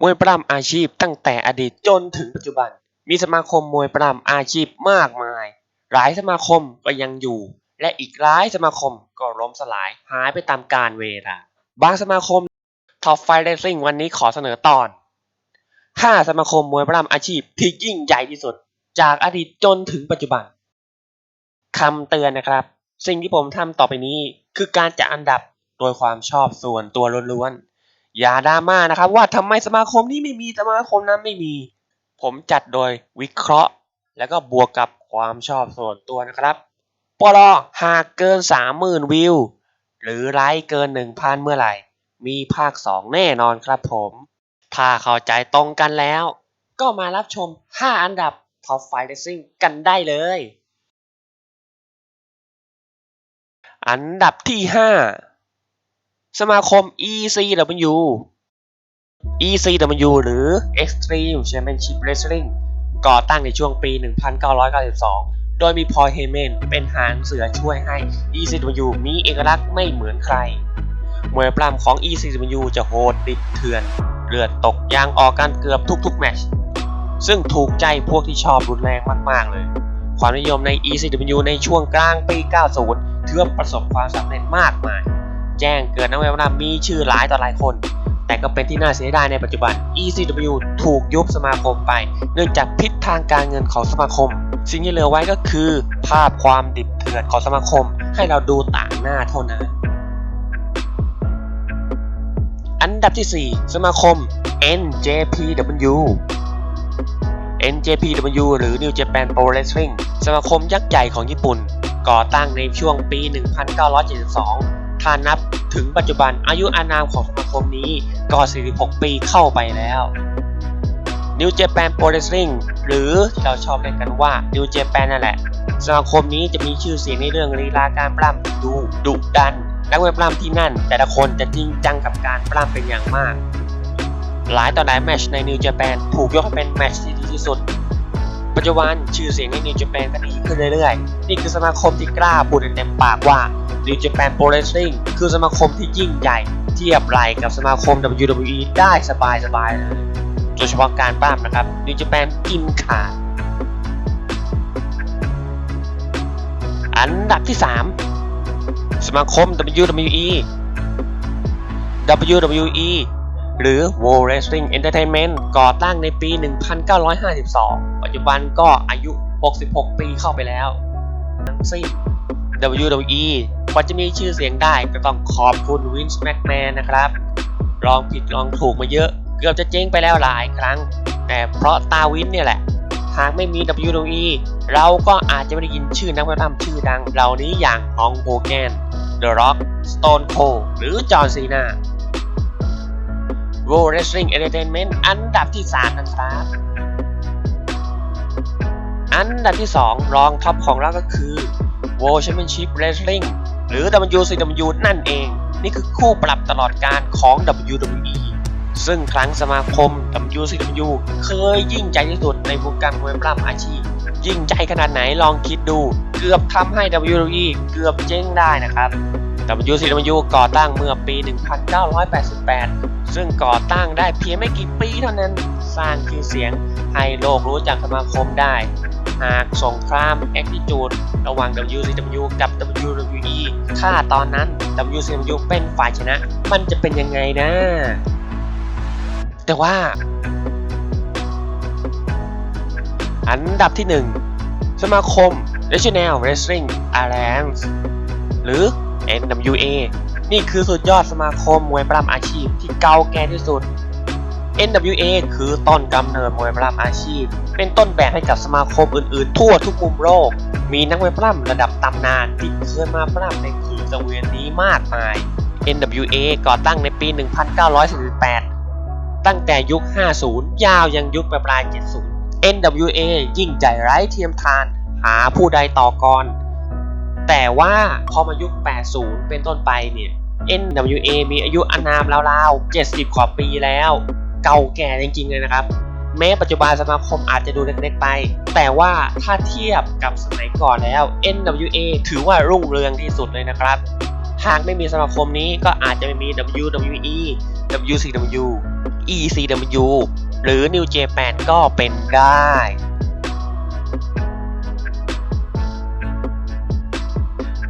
มวยปล้ำอาชีพตั้งแต่อดีตจนถึงปัจจุบัน มีสมาคมมวยปล้ำอาชีพมากมาย หลายสมาคมก็ยังอยู่ และอีกหลายสมาคมก็ล้มสลายหายไปตามกาลเวลาบางสมาคมท็อปไฟเรซิ่งวันนี้ขอเสนอตอน 5 สมาคมมวยปล้ำอาชีพที่ยิ่งใหญ่ที่สุด จากอดีตจนถึงปัจจุบันคำเตือนนะครับ สิ่งที่ผมทำต่อไปนี้คือการจัดอันดับโดยความชอบส่วนตัวล้วนๆ อย่าดราม่านะครับ ว่าทำไมสมาคมนี้ไม่มีสมาคมนั้นไม่มี ผมจัดโดยวิเคราะห์ แล้วก็บวกกับความชอบส่วนตัวนะครับปลอหากเกิน 30,000 วิว หรือไลค์เกิน 1,000 เมื่อไหร่ มีภาค 2 แน่นอนครับผม ถ้าเข้าใจตรงกันแล้ว ก็มารับชม 5 อันดับ Top 5 Racing กันได้เลย อันดับที่ 5 สมาคม ECW ECW หรือ Extreme Championship Wrestling ก่อตั้งในช่วงปี 1992 โดยมีพอลเฮเมนเป็นหางเสือช่วยให้ ECW มีเอกลักษณ์ไม่เหมือนใคร มวยปล้ำของ ECW จะโหดดิบเถื่อน เลือดตกยางออกกันเกือบทุกๆ แมช์ซึ่งถูกใจพวกที่ชอบรุนแรงมาก ๆ เลย ความนิยมใน ECW ในช่วงกลางปี 90 ถือประสบความสำเร็จมากมาย แจ้งเกิดนักมวยปล้ำมีชื่อหลายต่อหลายคน แต่ก็เป็นที่น่าเสียดายในปัจจุบัน ECW ถูกยุบสมาคมไป เนื่องจากพิษทางการเงินของสมาคม สิ่งที่เหลือไว้ก็คือ ภาพความดิบเถื่อนของสมาคม ให้เราดูต่างหน้าเท่านั้น อันดับที่ 4 สมาคม NJPW NJPW หรือ New Japan Pro Wrestling สมาคมยักษ์ใหญ่ของญี่ปุ่น ก่อตั้งในช่วงปี 1972 ถ้านับถึงปัจจุบันอายุอานามของสมาคมนี้ก็ 46 ปีเข้าไปแล้ว New Japan Pro Wrestling หรือที่เราชอบเรียกกันว่า New Japan นั่นแหละ สมาคมนี้จะมีชื่อเสียงในเรื่องลีลาการปล้ำดูดุดัน นักมวยปล้ำที่นั่น แต่ละคนจะจริงจังกับการปล้ำเป็นอย่างมาก หลายต่อหลายแมชใน New Japan ถูกยกให้เป็นแมชที่ดีที่สุด ปัจจุบันชื่อเสียงใน New Japan ก็ดีขึ้นเรื่อยๆ นี่คือสมาคมที่กล้าพูดเต็มปากว่า New Japan Pro Wrestling คือสมาคมที่ยิ่งใหญ่เทียบไหลกับสมาคม WWE ได้สบายๆเลยโดยเฉพาะการปล้ำนะครับ New Japan กินขาดอันดับที่ 3 สมาคม WWE WWE หรือ World Wrestling Entertainment ก่อตั้งในปี 1952 ปัจจุบันก็อายุ 66 ปีเข้าไปแล้วทั้งสิ้น WWE กว่าจะมีชื่อเสียงได้ก็ต้องขอบคุณวินส์แม็กแมนนะครับลองผิดลองถูกมาเยอะ เกือบจะเจ๊งไปแล้วหลายครั้ง แต่เพราะตาวินเนี่ยแหละ หากไม่มี WWE เราก็อาจจะไม่ได้ยินชื่อนักมวยปล้ำชื่อดังเหล่านี้อย่างฮองโฮแกน The Rock Stone Cold หรือจอห์นซีนา World Wrestling Entertainment อันดับที่ 3 นะครับ อันดับที่ 2 รองท็อปของเราก็คือ World Championship Wrestling หรือ WCW นั่นเอง นี่คือคู่ปรับตลอดการของ WWE ซึ่งครั้งสมาคม WCW เคยยิ่งใจที่สุดในวงการมวยปล้ำอาชีพ ยิ่งใจขนาดไหนลองคิดดู เกือบทำให้ WWE เกือบเจ๊งได้นะครับ WCW ก่อตั้งเมื่อปี 1988 ซึ่งก่อตั้งได้เพียงไม่กี่ปีเท่านั้น สร้างชื่อเสียงให้โลกรู้จักสมาคมได้ หากสงคราม แอคทิจูดระหว่าง WCW กับ WWE ถ้าตอนนั้น WCW เป็นฝ่ายชนะ มันจะเป็นยังไงนะ แต่ว่า อันดับที่ 1 สมาคม National Wrestling Alliance หรือ NWA นี่คือสุดยอดสมาคมมวยปล้ำอาชีพที่เก่าแก่ที่สุด NWA คือต้นกำเนิดมวยปล้ำอาชีพ เป็นต้นแบบให้กับสมาคมอื่นๆ ทั่วทุกมุมโลก มีนักมวยปล้ำระดับตำนานที่เคยมาปล้ำในขีสังเวียนนี้มากมาย NWA ก่อตั้งในปี 1948 ตั้งแต่ยุค 50 ยาวยังยุคปลาย 70 NWA ยิ่งใหญ่ไร้เทียมทาน หาผู้ใดต่อกร แต่ว่าพอมายุค 80 เป็นต้นไปเนี่ย NWA มีอายุอานามราวๆ 70 กว่าปีแล้ว เก่าแก่จริงๆเลยนะครับ แม้ปัจจุบันสมาคมอาจจะดูเล็กๆไป แต่ว่าถ้าเทียบกับสมัยก่อนแล้ว NWA ถือว่ารุ่งเรืองที่สุดเลยนะครับ หากไม่มีสมาคมนี้ก็อาจจะไม่มี WWE WCW ECW หรือ New Japan ก็เป็นได้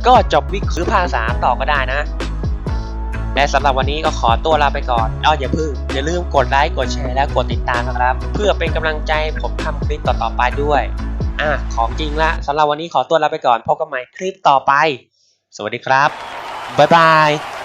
ก็จบวิกหรือภาษาต่อก็ได้นะ และสำหรับวันนี้ก็ขอตัวลาไปก่อนอ้ออย่าเพิ่งอย่าลืมกดไลค์กดแชร์และกดติดตามนะครับ เพื่อเป็นกำลังใจผมทำคลิปต่อๆไปด้วยอะของจริงละสำหรับวันนี้ขอตัวลาไปก่อนพบกันใหม่คลิปต่อไป สวัสดีครับบ๊ายบาย